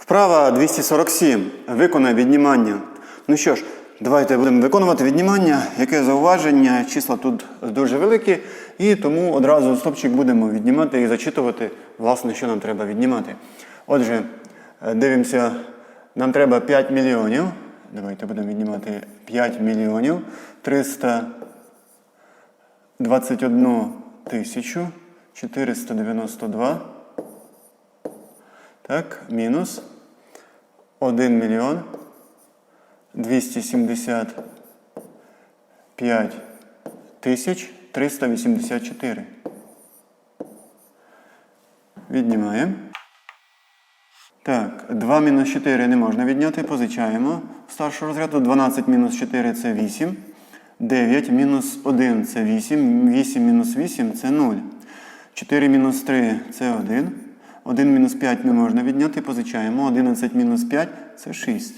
Вправа 247. Виконай віднімання. Ну що ж, давайте будемо виконувати віднімання. Яке зауваження? Числа тут дуже великі, і тому одразу стопчик будемо віднімати і зачитувати, власне, що нам треба віднімати. Отже, е, дивимося, нам треба 5 мільйонів. Давайте будемо віднімати 5 мільйонів 321 тисячу 492. Так, мінус 1 мільйон 275 тисяч 384. Віднімаємо. Так, 2 мінус 4 не можна відняти, позичаємо. Старшого розряду 12 мінус 4 це 8. 9 мінус 1 це 8. 8 мінус 8 це 0. 4 мінус 3 це 1. 1 мінус 5 не можна відняти, позичаємо. 11 мінус 5 це 6.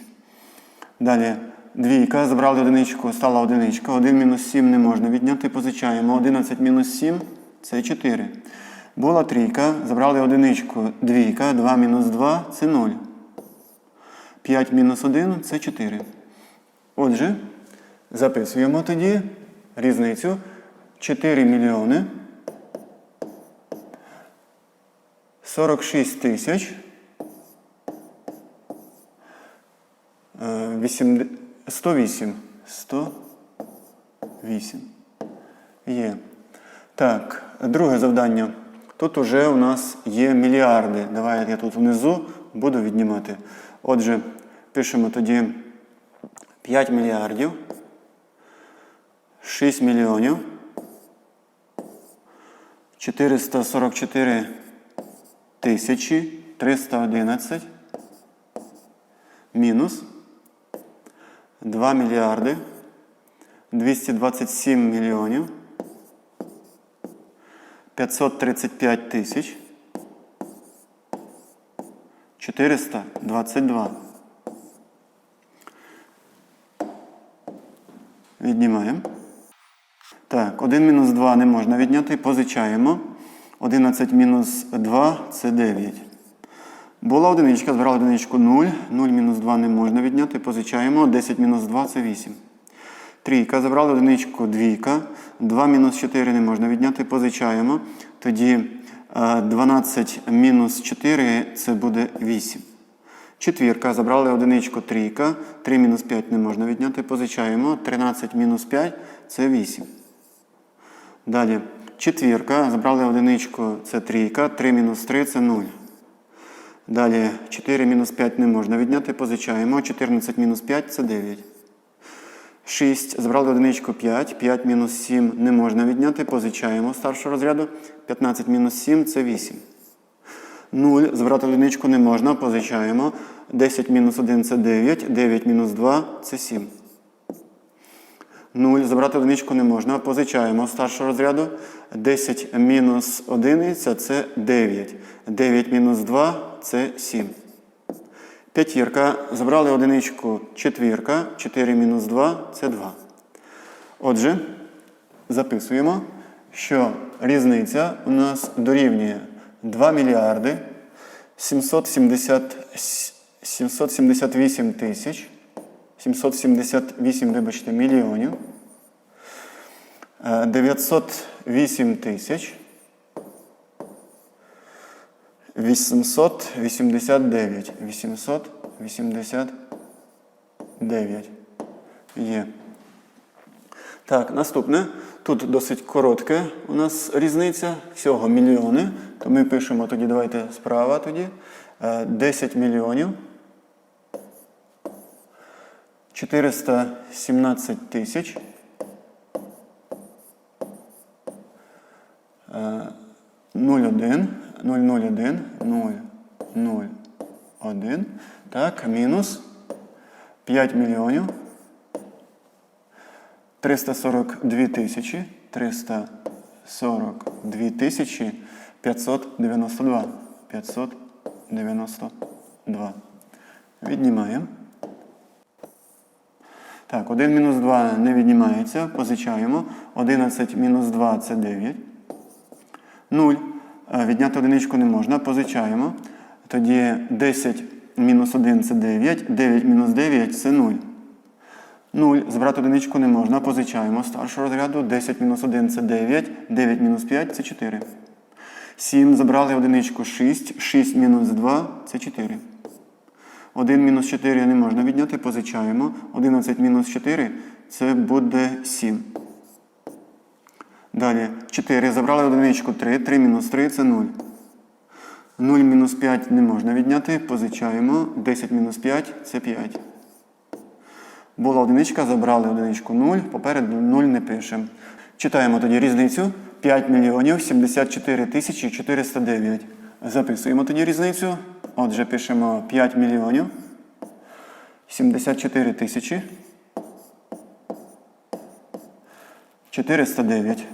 Далі двійка, забрали одиничку, стала одиничка. 1 мінус 7 не можна відняти, позичаємо. 11 мінус 7 це 4. Була трійка, забрали одиничку, двійка, 2 мінус 2 це 0. 5 мінус 1 це 4. Отже, записуємо тоді різницю 4 мільйони 46 тисяч е, вісім- 108. 108. Є. Так, друге завдання. Тут уже у нас є мільярди. Давай я тут внизу буду віднімати. Отже, пишемо тоді 5 мільярдів, 6 мільйонів, 444 тисячі 311 мінус 2 мільярди 227 мільйонів 535 тисяч 422. Віднімаємо. Так, 1 мінус 2 не можна відняти, позичаємо. 11 мінус 2 це 9. Була одиничка, збирали одиничку 0. 0 мінус 2 не можна відняти, позичаємо. 10 мінус 2 це 8. Трійка, забрали одиничку, двійка. 2 мінус 4 не можна відняти, позичаємо. Тоді е, 12 мінус 4 це буде 8. Четвірка, забрали одиничку, трійка. 3 мінус 5 не можна відняти, позичаємо. 13 мінус 5 це 8. Далі четвірка, забрали одиничку, це трійка. 3 мінус 3 це 0. Далі 4 мінус 5 не можна відняти, позичаємо. 14 мінус 5 це 9. 6. Забрали одиничку 5. 5 мінус 7 не можна відняти, позичаємо старшого розряду. 15 мінус 7 це 8. 0. Забрати одиничку не можна, позичаємо. 10 мінус 1 це 9. 9 мінус 2 це 7. 0. Забрати одиничку не можна, позичаємо старшого розряду. 10 мінус 1 це 9. 9 мінус 2 це 7. П'ятірка. Забрали одиничку четвірка. 4 мінус 2 це 2. Отже, записуємо, що різниця у нас дорівнює 2 мільярди 778 тисяч. 778, вибачте, мільйонів. е, 908 тисяч. 889. 889. Є. Так, наступне. Тут досить коротке у нас різниця. Всього мільйони. То ми пишемо тоді, давайте справа тоді. Е, 10 мільйонів. 417 тисяч. Е, 0,1, 0,01, 0,01. Так, мінус 5 мільйонів 342 тисячі 342 тисячі 592. 592. Віднімаємо. Так, 1 мінус 2 не віднімається, позичаємо. 11 мінус 2 це 9. 0. Е, Відняти одиничку не можна, позичаємо. Тоді 10 мінус 1 це 9, 9 мінус 9 це 0. 0. Збирати одиничку не можна. Позичаємо старшого розряду. 10 мінус 1 це 9, 9 мінус 5 це 4. 7. Забрали одиничку 6, 6 мінус 2 це 4. 1 мінус 4 не можна відняти, позичаємо. 11 мінус 4 це буде 7. Далі 4. Забрали одиничку 3, 3 мінус 3 це 0. 0 мінус 5 не можна відняти, позичаємо. 10 мінус 5 це 5. Була одиничка, забрали одиничку 0, попереду 0 не пишемо. Читаємо тоді різницю 5 мільйонів 74 тисячі 409. Записуємо тоді різницю. Отже, пишемо 5 мільйонів 74 тисячі 409.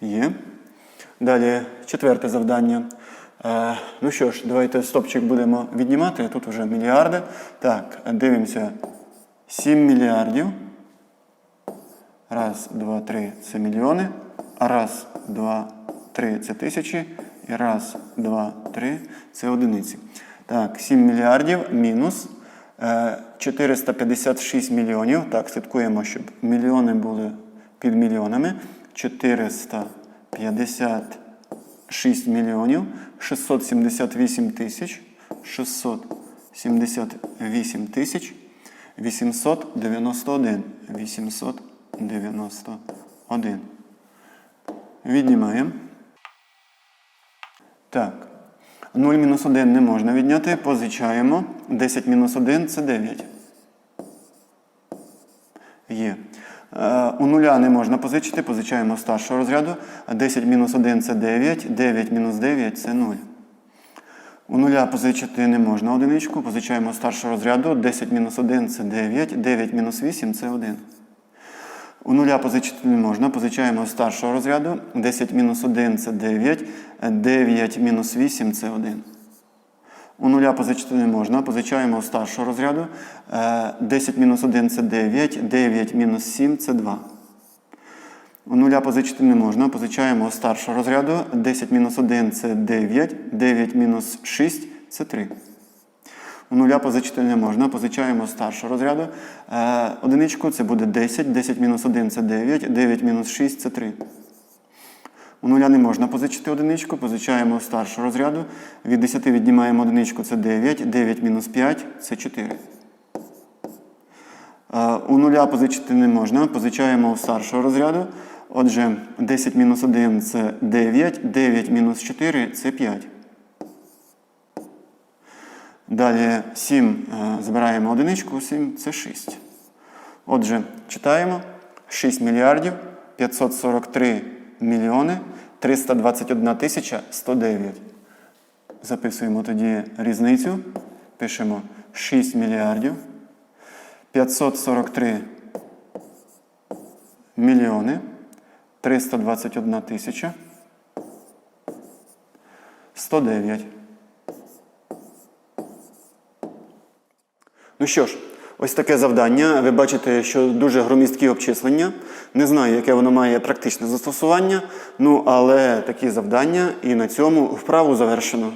Є. Далі четверте завдання. Е, ну що ж, давайте стопчик будемо віднімати. Тут вже мільярди. Так, дивимося. 7 мільярдів. Раз, два, три це мільйони. Раз, два, три це тисячі. І раз, два, три це одиниці. Так, 7 мільярдів мінус е, 456 мільйонів. Так, слідкуємо, щоб мільйони були під мільйонами. 456 мільйонів 678 тисяч 678 тисяч 891. 891. Віднімаємо. Так. 0 мінус 1 не можна відняти. Позичаємо. 10 мінус 1 це 9. Є. Е, У нуля не можна позичити, позичаємо старшого розряду. 10 мінус 1 це 9, 9 мінус 9 це 0. У нуля позичити не можна одиничку, позичаємо старшого розряду. 10 мінус 1 це 9, 9 мінус 8 це 1. У нуля позичити не можна, позичаємо старшого розряду. 10 мінус 1 це 9, 9 мінус 8 це 1. У нуля позичити не можна, позичаємо у старшого розряду. Е, 10 мінус 1 це 9, 9 мінус 7 це 2. У нуля позичити не можна, позичаємо у старшого розряду. 10 мінус 1 це 9, 9 мінус 6 це 3. У нуля позичити не можна, позичаємо старшого розряду. Е, Одиничку це буде 10, 10 мінус 1 це 9, 9 мінус 6 це 3. У нуля не можна позичити одиничку, позичаємо старшого розряду. Від 10 віднімаємо одиничку це 9, 9 мінус 5 це 4. Е, У нуля позичити не можна, позичаємо старшого розряду. Отже, 10 мінус 1 це 9, 9 мінус 4 це 5. Далі 7 е, збираємо одиничку, 7 це 6. Отже, читаємо 6 мільярдів 543 мільйони 321 тисяча 109. Записуємо тоді різницю. Пишемо 6 мільярдів 543 мільйони 321 тисяча 109. Ну що ж, ось таке завдання. Ви бачите, що дуже громісткі обчислення. Не знаю, яке воно має практичне застосування. Ну, але такі завдання, і на цьому вправу завершено.